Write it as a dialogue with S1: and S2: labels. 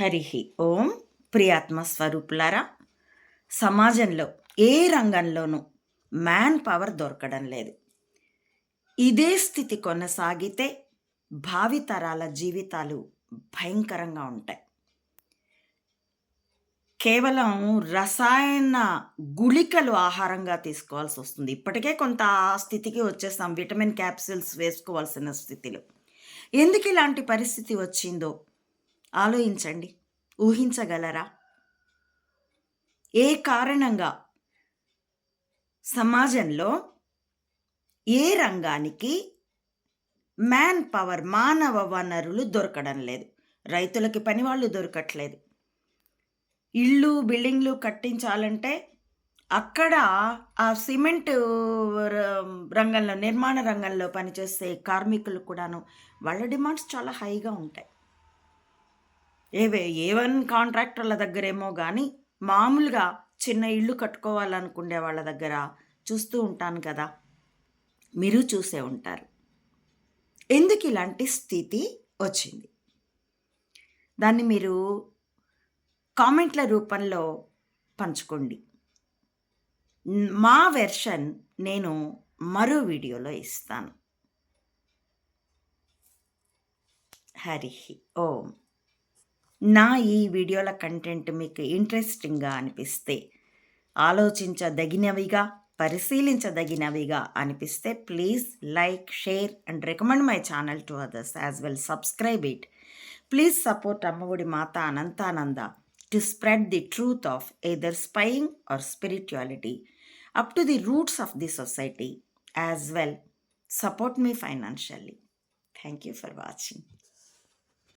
S1: హరి ఓం ప్రియాత్మ స్వరూపులారా సమాజంలో ఏ రంగంలోనూ మ్యాన్ పవర్ దొరకడం లేదు. ఇదే స్థితి కొనసాగితే భావితరాల జీవితాలు భయంకరంగా ఉంటాయి. కేవలం రసాయన గుళికలు ఆహారంగా తీసుకోవాల్సి వస్తుంది. ఇప్పటికే కొంత ఆ స్థితికి వచ్చేస్తాం. విటమిన్ క్యాప్సిల్స్ వేసుకోవాల్సిన స్థితిలో. ఎందుకు ఇలాంటి పరిస్థితి వచ్చిందో ఆలోచించండి. ఊహించగలరా? ఏ కారణంగా సమాజంలో ఏ రంగానికి మ్యాన్ పవర్ మానవ వనరులు దొరకడం లేదు? రైతులకి పని వాళ్ళు దొరకట్లేదు. ఇళ్ళు బిల్డింగ్లు కట్టించాలంటే అక్కడ ఆ సిమెంట్ రంగంలో నిర్మాణ రంగంలో పనిచేసే కార్మికులు కూడాను వాళ్ళ డిమాండ్స్ చాలా హైగా ఉంటాయి. ఏవే ఏ వన్ కాంట్రాక్టర్ల దగ్గరేమో కానీ మామూలుగా చిన్న ఇల్లు కట్టుకోవాలనుకునే వాళ్ళ దగ్గర చూస్తూ ఉంటాను కదా. మీరు చూసే ఉంటారు. ఎందుకు ఇలాంటి స్థితి వచ్చింది? దాన్ని మీరు కామెంట్ల రూపంలో పంచుకోండి. మా వెర్షన్ నేను మరో వీడియోలో ఇస్తాను. హరి ఓం. నా ఈ వీడియోల కంటెంట్ మీకు ఇంట్రెస్టింగ్గా అనిపిస్తే ఆలోచించదగినవిగా పరిశీలించదగినవిగా అనిపిస్తే please like share and recommend my channel to others as well subscribe it. Please support Ammaodi Mata Anantananda to spread the truth of either spying or spirituality up to the roots of the society as well. Support me financially. Thank you for watching.